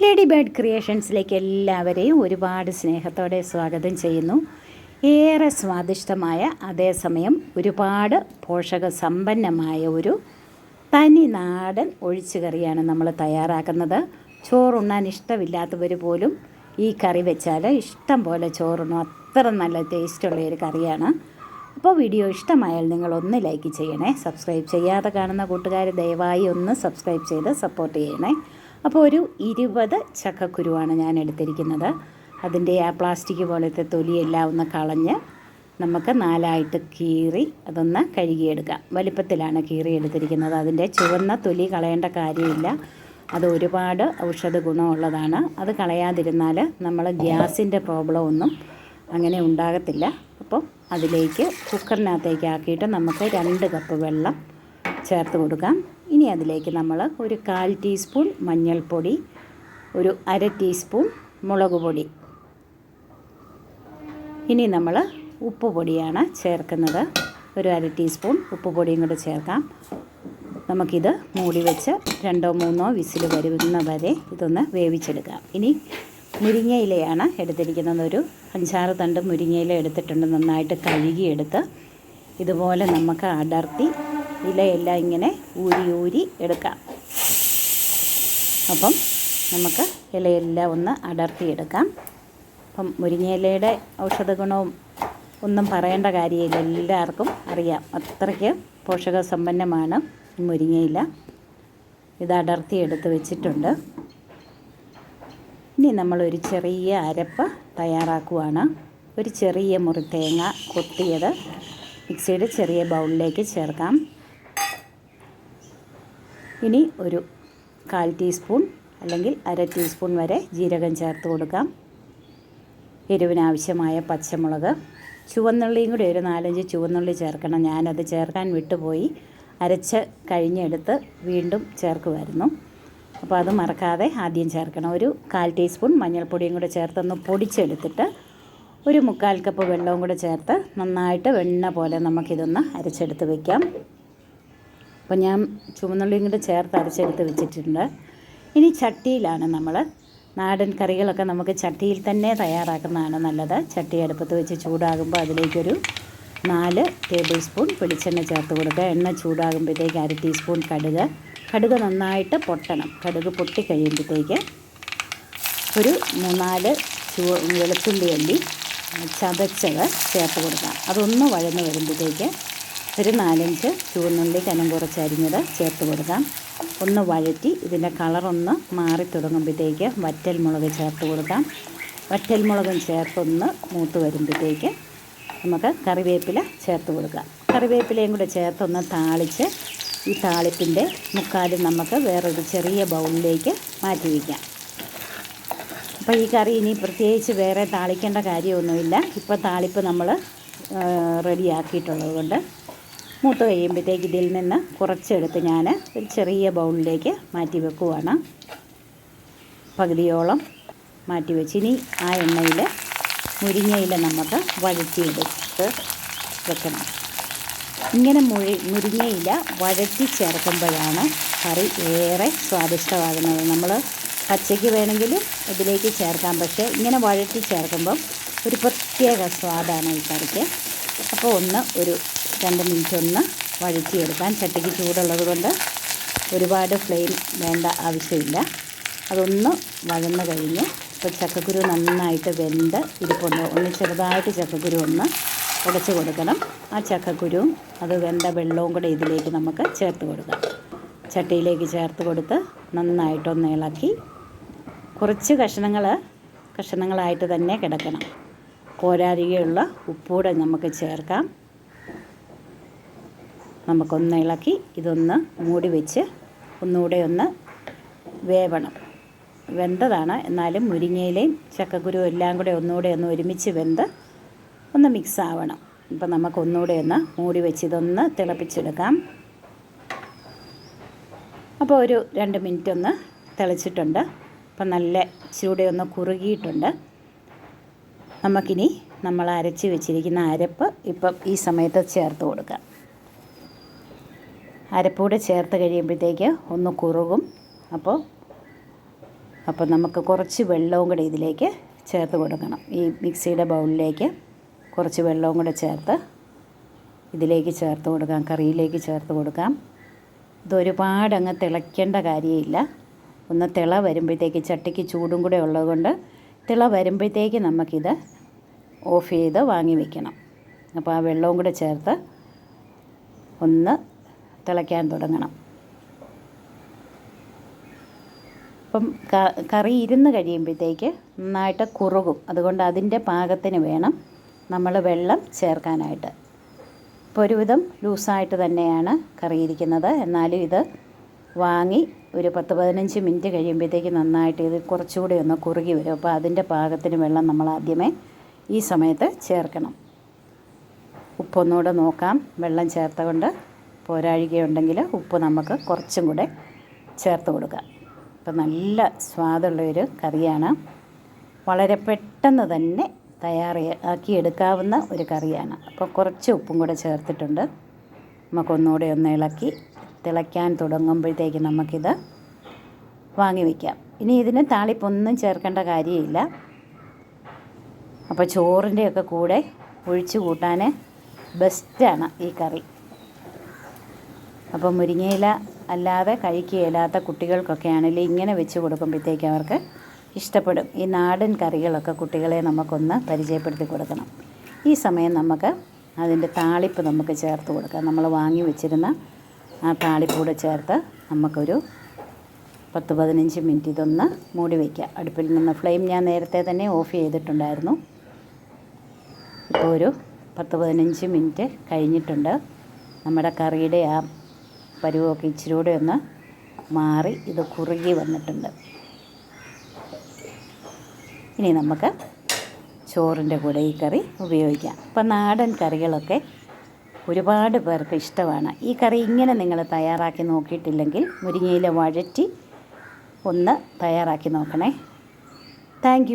Lady bird ക്രിയേഷൻസിലേക്ക് എല്ലാവരെയും ഒരുപാട് സ്നേഹത്തോടെ സ്വാഗതം ചെയ്യുന്നു. ഏറെ സ്വാദിഷ്ടമായ അതേസമയം ഒരുപാട് പോഷക സമ്പന്നമായ ഒരു തനി നാടൻ ഒഴിച്ചുകറിയാണ് നമ്മൾ തയ്യാറാക്കുന്നത്. ചോറുണ്ണാൻ ഇഷ്ടമില്ലാത്തവർ പോലും ഈ കറി വെച്ചാൽ ഇഷ്ടം പോലെ ചോറുണ്ണും. അത്ര നല്ല ടേസ്റ്റുള്ള ഒരു കറിയാണ്. അപ്പോൾ വീഡിയോ ഇഷ്ടമായാൽ നിങ്ങൾ ഒന്ന് ലൈക്ക് ചെയ്യണേ. സബ്സ്ക്രൈബ് ചെയ്യാതെ കാണുന്ന കൂട്ടുകാർ ദയവായി ഒന്ന് സബ്സ്ക്രൈബ് ചെയ്ത് സപ്പോർട്ട് ചെയ്യണേ. അപ്പോൾ ഒരു ഇരുപത് ചക്കക്കുരുവാണ് ഞാൻ എടുത്തിരിക്കുന്നത്. അതിന്റെ ആ പ്ലാസ്റ്റിക് പോലത്തെ തൊലിയെല്ലാം ഒന്ന് കളഞ്ഞ് നമുക്ക് നാലായിട്ട് കീറി അതൊന്ന് കഴുകിയെടുക്കാം. വലിപ്പത്തിലാണ് കീറി എടുത്തിരിക്കുന്നത്. അതിന്റെ ചുവന്ന തൊലി കളയേണ്ട കാര്യമില്ല. അത് ഒരുപാട് ഔഷധ ഗുണമുള്ളതാണ്. അത് കളയാതിരുന്നാൽ നമ്മൾ ഗ്യാസിന്റെ പ്രോബ്ലം ഒന്നും അങ്ങനെ ഉണ്ടാകത്തില്ല. അപ്പം അതിലേക്ക് കുക്കറിനകത്തേക്ക് ആക്കിയിട്ട് നമുക്ക് രണ്ട് കപ്പ് വെള്ളം ചേർത്ത് കൊടുക്കാം. ഇനി അതിലേക്ക് നമ്മൾ ഒരു കാൽ ടീസ്പൂൺ മഞ്ഞൾപ്പൊടി ഒരു അര ടീസ്പൂൺ മുളക് പൊടി. ഇനി നമ്മൾ ഉപ്പ് പൊടിയാണ് ചേർക്കുന്നത്. ഒരു അര ടീസ്പൂൺ ഉപ്പ് പൊടിയും കൂടെ ചേർക്കാം. നമുക്കിത് മൂടി വെച്ച് രണ്ടോ മൂന്നോ വിസിൽ വരുന്ന വരെ ഇതൊന്ന് വേവിച്ചെടുക്കാം. ഇനി മുരിങ്ങയിലയാണ് എടുത്തിരിക്കുന്നത്. ഒരു അഞ്ചാറ് തണ്ട് മുരിങ്ങയില എടുത്തിട്ടുണ്ട്. നന്നായിട്ട് കഴുകിയെടുത്ത് ഇതുപോലെ നമുക്ക് അടർത്തി ഇലയെല്ലാം ഇങ്ങനെ ഊരി ഊരി എടുക്കാം. അപ്പം നമുക്ക് ഇലയെല്ലാം ഒന്ന് അടർത്തിയെടുക്കാം. അപ്പം മുരിങ്ങയിലയുടെ ഔഷധ ഗുണവും ഒന്നും പറയേണ്ട കാര്യമില്ല. എല്ലാവർക്കും അറിയാം. അത്രയ്ക്ക് പോഷക സമ്പന്നമാണ് മുരിങ്ങയില ഇത് അടർത്തി എടുത്ത് വെച്ചിട്ടുണ്ട്. ഇനി നമ്മളൊരു ചെറിയ അരപ്പ് തയ്യാറാക്കുവാണ്. ഒരു ചെറിയ മുറി തേങ്ങ കൊത്തിയത് മിക്സിയുടെ ചെറിയ ബൗളിലേക്ക് ചേർക്കാം. ഇനി ഒരു കാൽ ടീസ്പൂൺ അല്ലെങ്കിൽ അര ടീസ്പൂൺ വരെ ജീരകം ചേർത്ത് കൊടുക്കാം. എരിവിനാവശ്യമായ പച്ചമുളക്. ചുവന്നുള്ളിയും കൂടി ഒരു നാലഞ്ച് ചുവന്നുള്ളി ചേർക്കണം. ഞാനത് ചേർക്കാൻ വിട്ടുപോയി. അരച്ച് കഴിഞ്ഞെടുത്ത് വീണ്ടും ചേർക്കുമായിരുന്നു അപ്പോൾ അത് മറക്കാതെ ആദ്യം ചേർക്കണം. ഒരു കാൽ ടീസ്പൂൺ മഞ്ഞൾപ്പൊടിയും കൂടെ ചേർത്തൊന്ന് പൊടിച്ചെടുത്തിട്ട് ഒരു മുക്കാൽ കപ്പ് വെള്ളവും കൂടെ ചേർത്ത് നന്നായിട്ട് വെണ്ണ പോലെ നമുക്കിതൊന്ന് അരച്ചെടുത്ത് വെക്കാം. അപ്പോൾ ഞാൻ ചുവന്നുള്ളിയും കൂടെ ചേർത്ത് അരച്ചെടുത്ത് വെച്ചിട്ടുണ്ട്. ഇനി ചട്ടിയിലാണ് നമ്മൾ നാടൻ കറികളൊക്കെ നമുക്ക് ചട്ടിയിൽ തന്നെ തയ്യാറാക്കുന്നതാണ് നല്ലത്. ചട്ടി അടുപ്പത്ത് വെച്ച് ചൂടാകുമ്പോൾ അതിലേക്കൊരു നാല് ടേബിൾ സ്പൂൺ വെളിച്ചെണ്ണ ചേർത്ത് കൊടുക്കുക. എണ്ണ ചൂടാകുമ്പോഴത്തേക്ക് അര ടീസ്പൂൺ കടുക്. കടുക് നന്നായിട്ട് പൊട്ടണം. കടുക് പൊട്ടി കഴിയുമ്പോഴത്തേക്ക് ഒരു മൂന്നാൽ ചൂ വെളുത്തുള്ളി അല്ലി ചതച്ചത് ചേർത്ത് കൊടുക്കാം അതൊന്ന് വഴന്ന് വരുമ്പോഴത്തേക്ക് ഒരു നാലഞ്ച് ചുവന്നുള്ളി കനം കുറച്ച് അരിഞ്ഞത് ചേർത്ത് കൊടുക്കാം. ഒന്ന് വഴറ്റി ഇതിന്റെ കളറൊന്ന് മാറി തുടങ്ങുമ്പോഴത്തേക്ക് വറ്റൽ മുളക് ചേർത്ത് കൊടുക്കാം. വറ്റൽ മുളകും ചേർത്തൊന്ന് മൂത്ത് വരുമ്പോഴത്തേക്ക് നമുക്ക് കറിവേപ്പില ചേർത്ത് കൊടുക്കാം. കറിവേപ്പിലയും കൂടെ ചേർത്തൊന്ന് താളിച്ച് ഈ താളിപ്പിന്റെ മുക്കാലും നമുക്ക് വേറൊരു ചെറിയ ബൗളിലേക്ക് മാറ്റി വയ്ക്കാം. അപ്പോൾ ഈ കറി ഇനി പ്രത്യേകിച്ച് വേറെ താളിക്കേണ്ട കാര്യമൊന്നുമില്ല. ഇപ്പോൾ താളിപ്പ് നമ്മൾ റെഡിയാക്കിയിട്ടുള്ളത് കൊണ്ട് മൂത്ത് കഴിയുമ്പോഴത്തേക്ക് ഇതിൽ നിന്ന് കുറച്ചെടുത്ത് ഞാൻ ഒരു ചെറിയ ബൗളിലേക്ക് മാറ്റി വെക്കുവാണ്. പകുതിയോളം മാറ്റി വെച്ച് ഇനി ആ എണ്ണയിൽ മുരിങ്ങയില നമുക്ക് വഴറ്റിയെടുത്ത് വെക്കണം. ഇങ്ങനെ മുഴി മുരിങ്ങയില വഴറ്റി ചേർക്കുമ്പോഴാണ് കറി ഏറെ സ്വാദിഷ്ടമാകുന്നത്. നമ്മൾ പച്ചയ്ക്ക് വേണമെങ്കിലും ഇതിലേക്ക് ചേർക്കാം. പക്ഷേ ഇങ്ങനെ വഴറ്റി ചേർക്കുമ്പം ഒരു പ്രത്യേക സ്വാദാണ് ഈ കറിക്ക്. അപ്പോൾ ഒന്ന് ഒരു രണ്ട് മിനിറ്റ് ഒന്ന് വഴറ്റിയെടുക്കാൻ ചട്ടിക്ക് ചൂടുള്ളത് കൊണ്ട് ഒരുപാട് ഫ്ലെയിം വേണ്ട ആവശ്യമില്ല. അതൊന്ന് വഴന്ന് കഴിഞ്ഞ് ഇപ്പോൾ ചക്കക്കുരു നന്നായിട്ട് വെന്ത് ഇരിപ്പുണ്ട്. ഒന്ന് ചെറുതായിട്ട് ചക്കക്കുരു ഒന്ന് ഉടച്ച് കൊടുക്കണം. ആ ചക്കക്കുരുവും അത് വെന്ത വെള്ളവും കൂടെ ഇതിലേക്ക് നമുക്ക് ചേർത്ത് കൊടുക്കാം. ചട്ടിയിലേക്ക് ചേർത്ത് കൊടുത്ത് നന്നായിട്ടൊന്ന് ഇളക്കി കുറച്ച് കഷ്ണങ്ങൾ കഷ്ണങ്ങളായിട്ട് തന്നെ കിടക്കണം. പോരാരികയുള്ള ഉപ്പൂടെ നമുക്ക് ചേർക്കാം. നമുക്കൊന്ന് ഇളക്കി ഇതൊന്ന് മൂടി വെച്ച് ഒന്നുകൂടെ ഒന്ന് വേവണം. വെന്തതാണ്. എന്നാലും മുരിങ്ങയിലയും ചക്കക്കുരു എല്ലാം കൂടെ ഒന്നുകൂടെ ഒന്ന് ഒരുമിച്ച് വെന്ത് ഒന്ന് മിക്സ് ആവണം. ഇപ്പം നമുക്ക് ഒന്നുകൂടെ ഒന്ന് മൂടി വെച്ച് ഇതൊന്ന് തിളപ്പിച്ചെടുക്കാം. അപ്പോൾ ഒരു രണ്ട് മിനിറ്റ് ഒന്ന് തിളച്ചിട്ടുണ്ട്. അപ്പം നല്ല ചൂടെ ഒന്ന് കുറുകിയിട്ടുണ്ട്. നമുക്കിനി നമ്മൾ അരച്ച് വെച്ചിരിക്കുന്ന അരപ്പ് ഇപ്പം ഈ സമയത്ത് ചേർത്ത് കൊടുക്കാം. അരപ്പൂടെ ചേർത്ത് കഴിയുമ്പോഴത്തേക്ക് ഒന്ന് കുറുകും. അപ്പോൾ അപ്പോൾ നമുക്ക് കുറച്ച് വെള്ളവും കൂടെ ഇതിലേക്ക് ചേർത്ത് കൊടുക്കണം. ഈ മിക്സിയുടെ ബൗളിലേക്ക് കുറച്ച് വെള്ളവും കൂടെ ചേർത്ത് ഇതിലേക്ക് ചേർത്ത് കൊടുക്കാം. കറിയിലേക്ക് ചേർത്ത് കൊടുക്കാം. ഇതൊരുപാട് അങ്ങ് തിളയ്ക്കേണ്ട കാര്യമില്ല. ഒന്ന് തിള വരുമ്പോഴത്തേക്ക് ചട്ടിക്ക് ചൂടും കൂടെ ഉള്ളതുകൊണ്ട് തിള വരുമ്പോഴത്തേക്ക് നമുക്കിത് ഓഫ് ചെയ്ത് വാങ്ങി വെക്കണം. അപ്പോൾ ആ വെള്ളവും കൂടെ ചേർത്ത് ഒന്ന് തിളയ്ക്കാൻ തുടങ്ങണം. അപ്പം കറി ഇരുന്ന് കഴിയുമ്പോഴത്തേക്ക് നന്നായിട്ട് കുറുകും. അതുകൊണ്ട് അതിന്റെ പാകത്തിന് വേണം നമ്മൾ വെള്ളം ചേർക്കാനായിട്ട്. ഇപ്പോൾ ഒരുവിധം ലൂസായിട്ട് തന്നെയാണ് കറി ഇരിക്കുന്നത്. എന്നാലും ഇത് വാങ്ങി ഒരു പത്ത് പതിനഞ്ച് മിനിറ്റ് കഴിയുമ്പോഴത്തേക്ക് നന്നായിട്ട് ഇത് കുറച്ചുകൂടി ഒന്ന് കുറുകി വരും. അപ്പോൾ അതിന്റെ പാകത്തിന് വെള്ളം നമ്മൾ ആദ്യമേ ഈ സമയത്ത് ചേർക്കണം. ഉപ്പൊന്നുകൂടെ നോക്കാം. വെള്ളം ചേർത്ത കൊണ്ട് പോരാഴികയുണ്ടെങ്കിൽ ഉപ്പ് നമുക്ക് കുറച്ചും കൂടെ ചേർത്ത് കൊടുക്കാം. അപ്പം നല്ല സ്വാദുള്ളൊരു കറിയാണ്. വളരെ പെട്ടെന്ന് തന്നെ തയ്യാറാക്കി എടുക്കാവുന്ന ഒരു കറിയാണ്. അപ്പോൾ കുറച്ച് ഉപ്പും കൂടെ ചേർത്തിട്ടുണ്ട്. നമുക്കൊന്നുകൂടെ ഒന്ന് ഇളക്കി തിളയ്ക്കാൻ തുടങ്ങുമ്പോഴത്തേക്ക് നമുക്കിത് വാങ്ങി വയ്ക്കാം ഇനി ഇതിന് താളിപ്പൊന്നും ചേർക്കേണ്ട കാര്യമില്ല. അപ്പോൾ ചോറിന്റെയൊക്കെ കൂടെ ഒഴിച്ചു കൂട്ടാൻ ബെസ്റ്റാണ് ഈ കറി. അപ്പോൾ മുരിങ്ങയില അല്ലാതെ കഴിക്കുകയില്ലാത്ത കുട്ടികൾക്കൊക്കെ ആണെങ്കിൽ ഇങ്ങനെ വെച്ച് കൊടുക്കുമ്പോഴത്തേക്ക് അവർക്ക് ഇഷ്ടപ്പെടും. ഈ നാടൻ കറികളൊക്കെ കുട്ടികളെ നമുക്കൊന്ന് പരിചയപ്പെടുത്തി കൊടുക്കണം. ഈ സമയം നമുക്ക് അതിന്റെ താളിപ്പ് നമുക്ക് ചേർത്ത് കൊടുക്കാം. നമ്മൾ വാങ്ങി വെച്ചിരുന്ന ആ താളിപ്പ് കൂടെ ചേർത്ത് നമുക്കൊരു പത്ത് പതിനഞ്ച് മിനിറ്റ് ഇതൊന്ന് മൂടി വയ്ക്കുക അടുപ്പിൽ നിന്ന് ഫ്ലെയിം ഞാൻ നേരത്തെ തന്നെ ഓഫ് ചെയ്തിട്ടുണ്ടായിരുന്നു. ഇപ്പോൾ ഒരു പത്ത് പതിനഞ്ച് മിനിറ്റ് കഴിഞ്ഞിട്ടുണ്ട്. നമ്മുടെ കറിയുടെ ആ പരുവമൊക്കെ ഇച്ചിരി കൂടെ ഒന്ന് മാറി ഇത് കുറുകി വന്നിട്ടുണ്ട്. ഇനി നമുക്ക് ചോറിന്റെ കൂടെ ഈ കറി ഉപയോഗിക്കാം. അപ്പം നാടൻ കറികളൊക്കെ ഒരുപാട് പേർക്ക് ഇഷ്ടമാണ്. ഈ കറി ഇങ്ങനെ നിങ്ങൾ തയ്യാറാക്കി നോക്കിയിട്ടില്ലെങ്കിൽ മുരിങ്ങയില വഴറ്റി ഒന്ന് തയ്യാറാക്കി നോക്കണേ. താങ്ക്